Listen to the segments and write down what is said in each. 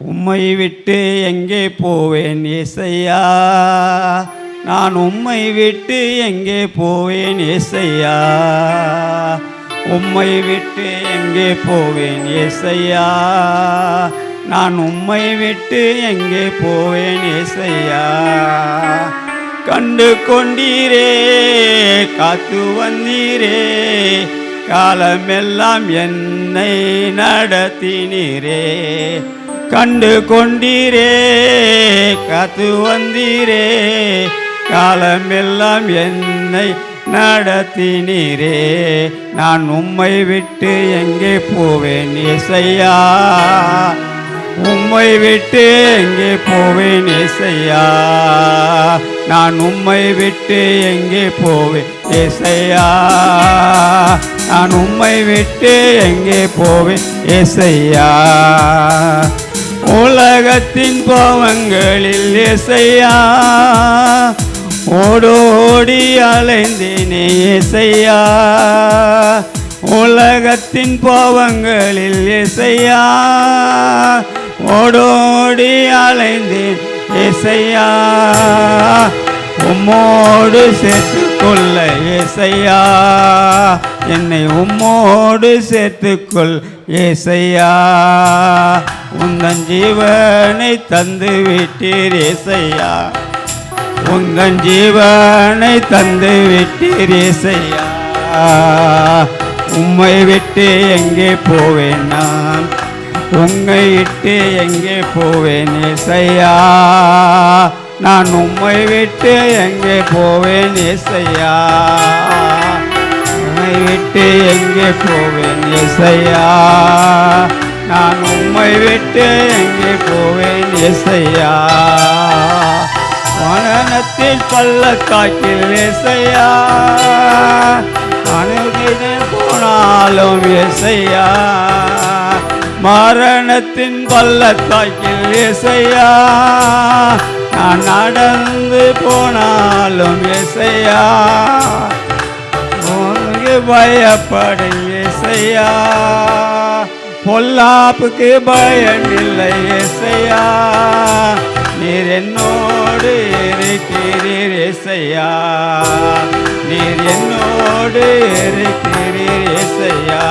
உம்மை விட்டு எங்கே போவேன் இசையா நான் உம்மை விட்டு எங்கே போவேன் இசையா உம்மை விட்டு எங்கே போவேன் இசையா நான் உம்மை விட்டு எங்கே போவேன் இசையா கண்டு கொண்டீரே காத்து வந்தீரே காலமெல்லாம் என்னை நடத்தினீரே. கண்டு கொண்டீரே காத்து வந்தீரே காலமெல்லாம் என்னை நடத்தினீரே. நான் உம்மை விட்டு எங்கே போவேன் இசையா உம்மை விட்டு எங்கே போவேன் இசையா நான் உம்மை விட்டு எங்கே போவேன் இசையா நான் உம்மை விட்டு எங்கே போவேன் இசையா உலகத்தின் பாவங்களில் இசையா. ஓடோடி அலைந்தினே இசையா. உலகத்தின் பாவங்களில் இசையா. ஓடோடி அலைந்தேன் இசையா. உம்மோடு சேர்த்து கொள்ள இசையா. என்னை உம்மோடு சேர்த்துக்கொள் ஏசையா. உந்தன் ஜீவனை தந்து விட்டீர் ஏசையா. உந்தன் ஜீவனை தந்து விட்டீர் ஏசையா. உம்மை விட்டு எங்கே போவேன் நான்? உங்கை விட்டு எங்கே போவேன் இசையா நான் உம்மை விட்டு எங்கே போவேன் ஏசையா. உம்மை விட்டு எங்கே போவேன் இசையா நான் உம்மை விட்டு எங்கே போவேன் இசையா மரணத்தில் பள்ளக்காக்கில் இசையா அணுகினேன் போனாலும் இசையா மரணத்தின் பள்ளத்தாக்கில் இசையா நான் நடந்து போனாலும் இசையா பயப்படையே செய்யா பொல்லாப்புக்கு பயம் செய்யா நீர் என்னோடு இருக்கிறீர் ஏசையா நீர் என்னோடு இருக்கிறீர் ஏசையா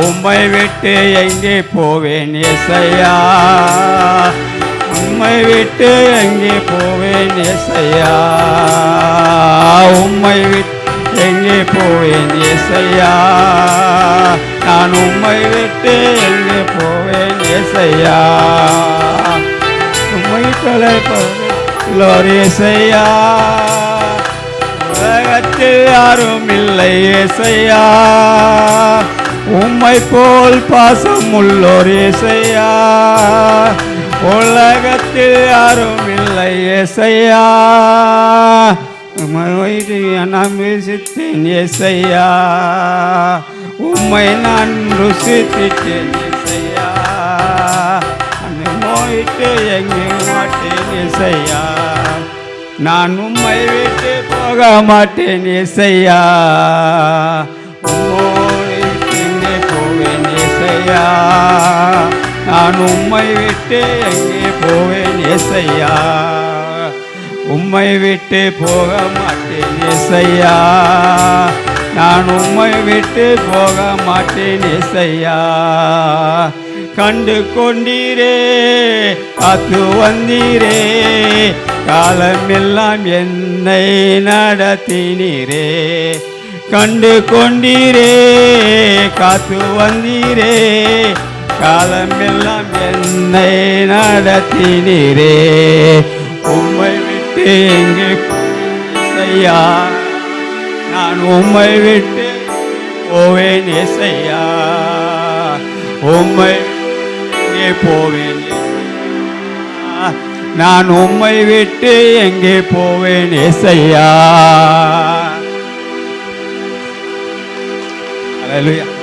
உம்மை விட்டு எங்கே போவேன் இசையா. உம்மை விட்டு எங்கே போவேன் இசையா. உம்மை விட்டு எங்கே போவேன் ஏசையா? நான் உம்மை விட்டு எங்கே போவேன் ஏசையா? உம்மை தொலைப்பவர் ஏசையா. உலகத்தில் யாரும் இல்லை ஏசையா. உம்மை போல் பாசம் உள்ளோர் இசையா உலகத்தில் யாரும் இல்லை இசையா உம்மை வைத்து நான் ருசித்தேன் எசையா உம்மை நான் ருசித்தேன் எசையா அந்த எங்கே மாட்டேன் ஏசையா. நான் உம்மை விட்டு போக மாட்டேன் ஏசையா. உம்மோடு எங்கே போவேன் ஏசையா. நான் உம்மை விட்டு எங்கே போவேன் ஏசையா. உம்மை விட்டு போக மாட்டேன் இசையா நான் உம்மை விட்டு போக மாட்டேன் இசையா கண்டு கொண்டீரே காத்து வந்தீரே. காலமெல்லாம் என்னை நடத்தினீரே. கண்டு கொண்டீரே காத்து வந்தீரே. காலமெல்லாம் என்னை நடத்தினீரே. எங்கே? ஐயா நான் உம்மை விட்டு போவேன் இசையா உம்மை எங்கே போவேன் நான் உம்மை விட்டு எங்கே போவேன் இசையா Hallelujah.